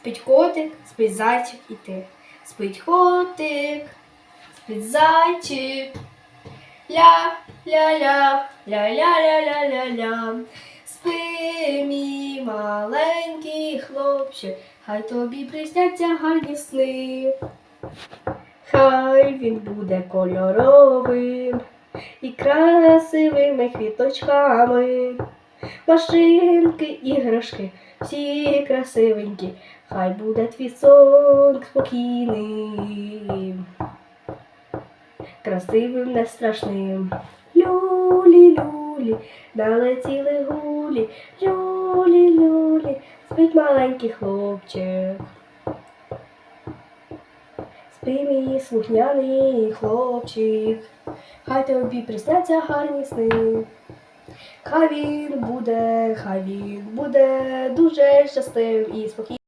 Спить котик, спить зайчик і ти. Спить котик, спить зайчик. Ля-ля-ля, ля-ля-ля-ля-ля-ля. Спи, мій маленький хлопчик, хай тобі присняться гарні сни. Хай він буде кольоровим і красивими квіточками. Машинки, іграшки, всі красивенькі, хай буде твій сон спокійним, красивим, не страшним. Люлі, люлі, налетіли гулі, люлі, люлі, спить маленький хлопчик. Спи мій слухняний хлопчик, хай тобі присняться гарні сни. Хай він буде, хай він буде дуже щасливим і спокійним.